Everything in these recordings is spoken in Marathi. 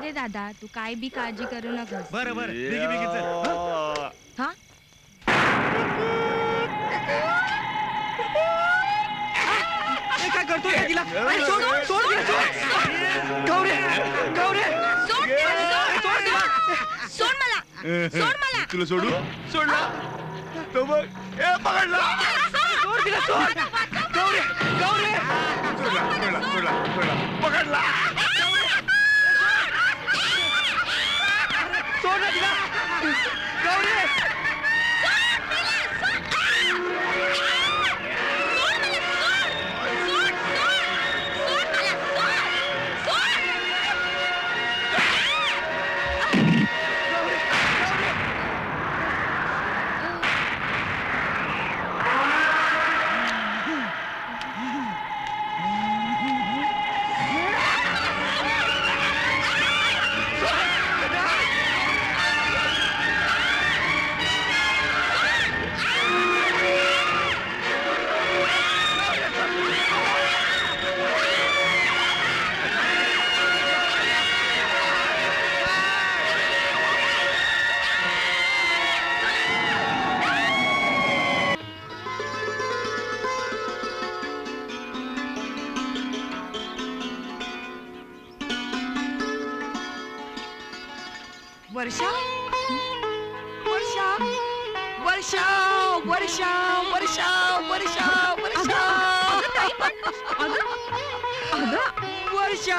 रे दादा तू काय बी काळजी करू नकोस. बरं बरं. बिगी बिगी चल. हं? हा? ए, काय करतोय? काय तिला सोड सोड तिला, सोड. गौरे गौरे. सोड तिला, सोड, सोड, सोड मला. सोड मला. तुला सोडू? सोडला तो बघ. ए पकडला. सोड तिला सोड. गौरे गौरे. सोडला सोडला सोडला. सोडला पकडला वर्षा? वर्षा? वर्षा वर्षा वर्षा वर्षा वर्षा. वर्षा.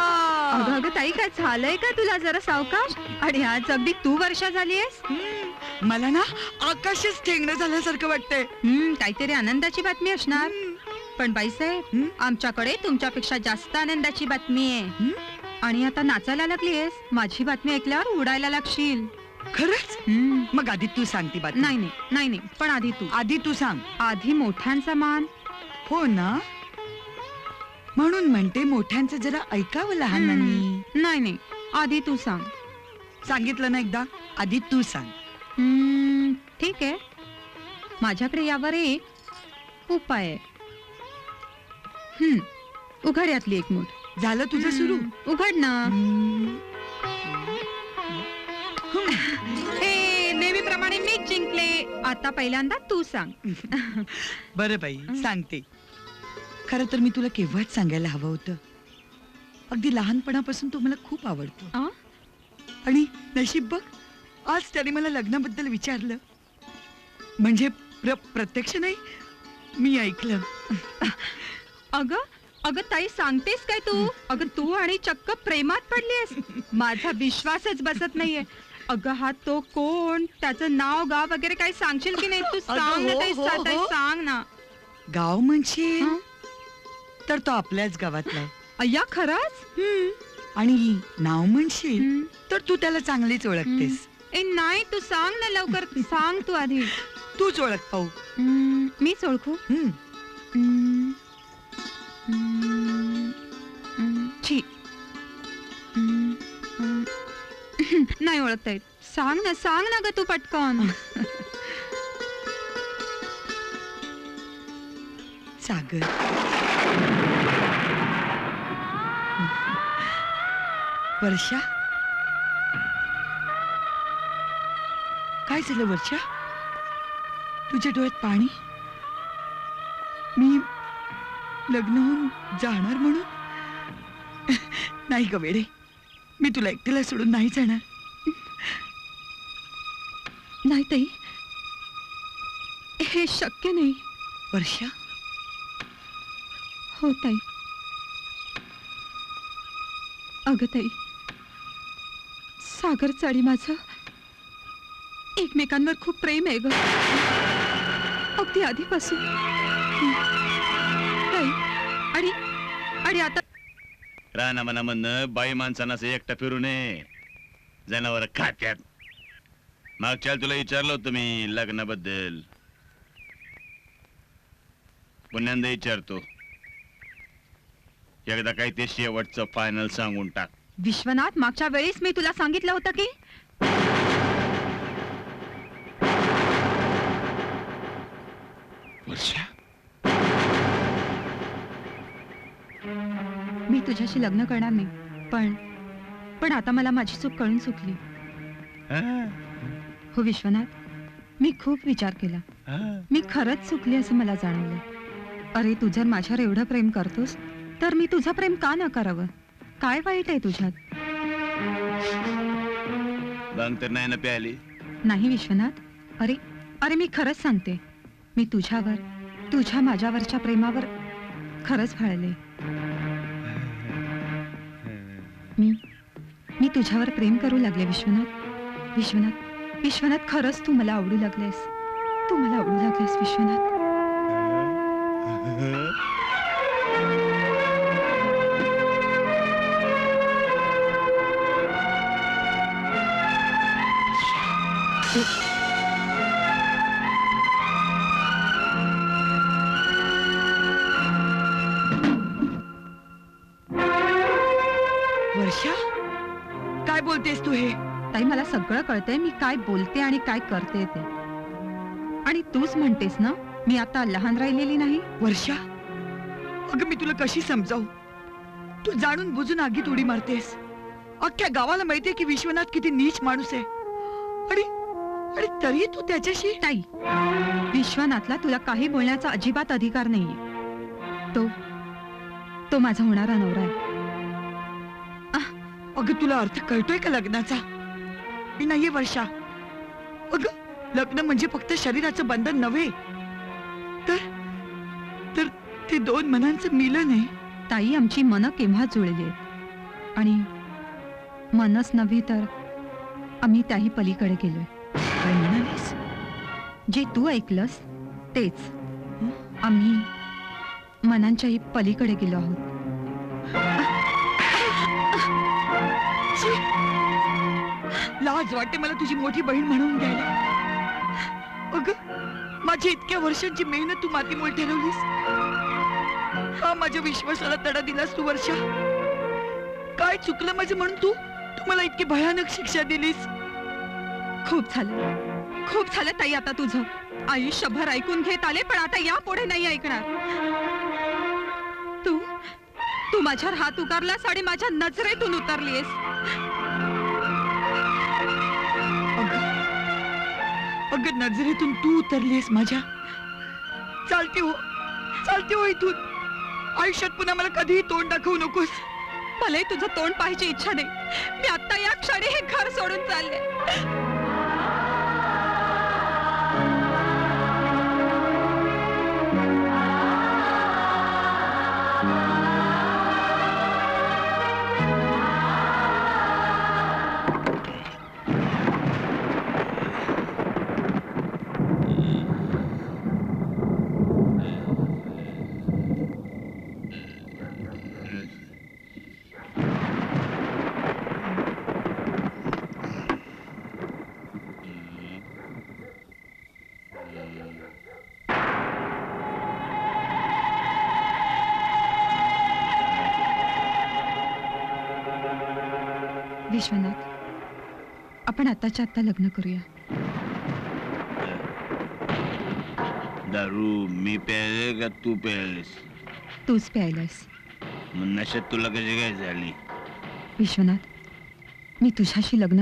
अगं अगं ताई काय झालंय का तुला जरा सावकाश? आणि आज अगदी तू वर्षा झालीयस हम्म, मला ना आकाशच ठेंगणं झाल्यासारखं वाटतंय. हम्म काहीतरी आनंदाची बातमी असणार. पण बाईसाहेब हं? आमच्याकडे तुमच्यापेक्षा जास्त आनंदाची बातमी आहे. हं? आणि आता नाचायला लागलीयस? माझी बातमी ऐकल्यावर उडायला लागशील. खरंच. मग आधी तू सांग ती बातमी. नाही नाही नाही नाही. पण आधी तू. आधी तू सांग. आधी मोठ्यांचा मान. हो ना? म्हणून म्हणते मोठ्यांचं जरा ऐकावं लहानांनी. नाही नाही. आधी तू सांग. सांगितलं ना एकदा? आधी तू सांग. ठीक आहे. माझ्याकडे यावर एक उपाय आहे. हं, उघड यातली एक मूठ. झालं तुझं सुरू? उघड ना. हे नेहमीप्रमाणे मी जिंकले. आता पहिल्यांदा तू सांग. बरं बाई सांगते. खरं तर मी तुला केव्हाच सांगायला हवं होतं. अगदी लहानपणापासून तू मला खूप आवडतो. आ? आणि नशीब बघ आज त्याने मला लग्नाबद्दल विचारलं. म्हणजे प्र प्रत्यक्ष नाही मी ऐकलं. अगं अगं ताई सांगतेस काय तू? अगं तू आणि चक्क प्रेमात पडलीस माझा विश्वासच बसत नाहीये. अगं हा तो कोण? त्याचं नाव गाव वगैरे काही सांगशील की नाही? तू सांग ना हो, ताई, हो, सा- ताई, हो. सांग ना. गाव म्हणजे हं? तर तो आपल्याच गावातला आहे. अय्या खरंच? हं. आणि नाव म्हणशील? हं. तर तू त्याला चांगलीच ओळखतेस. ए नाही तू सांग ना लवकर. सांग तू आधी. तूच ओळख पाहू. हं, मीच ओळखू? हं. हं. हं. छी नाही ओळखता येत. सांग ना सांग ना ग तू पटकन. सागर. वर्षा? काय झालं वर्षा? तुझ्या डोळ्यात पाणी? मी लग्न होऊन जाणार म्हणून? नाही ग वेडे. मी तुला एकटीला सोडून नाही जाणार. नाही ताई. हे शक्य नाही. वर्षा? हो ताई. अगं ताई. सागर चाळी माझं एकमेकांवर खूप प्रेम आहे ग. अगदी आधीपासून. आणि आणि आता राणा मना म्हणणं बाई माणसांना असं एकटं फिरू नये. जनावर खात्यात. मागच्या तुला विचारलं होतं मी लग्नाबद्दल. पुण्यांदा विचारतो. एकदा काही ते शेवटचं फायनल सांगून टाक. विश्वनाथ मागच्या वेळेस मी तुला सांगितलं होतं की मी तुझ्याशी लग्न करणार नाही. पण पण आता मला माझी चूक कळून चुकली हा, विश्वनाथ मी खूप विचार केला. मी खरंच चुकली असं मला जाणवलं. अरे तू जर माझ्यावर एवढं प्रेम करतोस तर मी तुझं प्रेम का न करावं? काय वाईट आहे तुझ्यात? तर नाही ना प्याली नाही विश्वनाथ. अरे अरे मी खरंच सांगते. मी तुझ्यावर तुझ्या माझ्यावरच्या प्रेमावर खरंच फाळले. मी मी तुझ्यावर प्रेम करू लागले विश्वनाथ. विश्वनाथ विश्वनाथ खरंच तू मला आवडू लागलेस. तू मला आवडू लागलेस विश्वनाथ. वर्षा ताई मला सगळं कळतंय. मी काय बोलते आणि काय करते ते. आणि तूच म्हणतेस ना मी आता लहान राहिलेली नाही. वर्षा अगं मी तुला कशी समजावू? तू जाणून बुजून आगीत उडी मारतेस. अख्ख्या गावाला माहितीये की विश्वनाथ किती नीच माणूस आहे. आणि आणि तरी तू त्याच्याशी ताई विश्वनाथला तुला काही बोलण्याचा अजिबात अधिकार नाहीये. तो तो माझा होणारा नवरा आहे. अगं तुला अर्थ कळतोय का लग्नाचा? मी नाहीये वर्षा अगं लग्न म्हणजे फक्त शरीराचं बंधन नव्हे तर तर ते दोन मनांचं मिलन आहे ताई आमची मनं केव्हा जुळली आहेत आणि मनच नव्हे तर आम्ही त्याही पलीकडे गेलोय काय म्हणालीस जे तू ऐकलंस तेच आम्ही मनांच्याही पलीकडे गेलो आहोत छी! लाज वाटते मला तुझी मोठी बहीण म्हणून घ्यायला. अग माझी इतक्या वर्षांची मेहनत तू मातीमुळे ठरवलीस. हा माझ्या विश्वासाला तडा दिलास तू वर्षा. काय चुकलं माझं म्हणून तू? तू मला इतकी भयानक शिक्षा दिलीस. खूप झालं. खूप झालं ताई आता तुझं. आयुष्यभर ऐकून घेत आले पण आता यापुढे नाही ऐकणार. तू तू माझ्यावर हात उगारलास आणि माझ्या नजरेतून उतरलीस अगं नजरेतून तू उतरलीस माझ्या. चालते हो चालते हो इथून. आयुष्यात पुन्हा मला कधीही तोंड दाखवू नकोस. मलाही तुझं तोंड पाहायची इच्छा नाही. मी आता या क्षणी हे घर सोडून चालले. विश्वनाथ आपण आताच्या आता लग्न करूया. दारू मी प्यायले का तू प्यायलीस? तूच प्यायलास. मग नशेत तुला कशी काय झाली? विश्वनाथ मी तुझ्याशी लग्न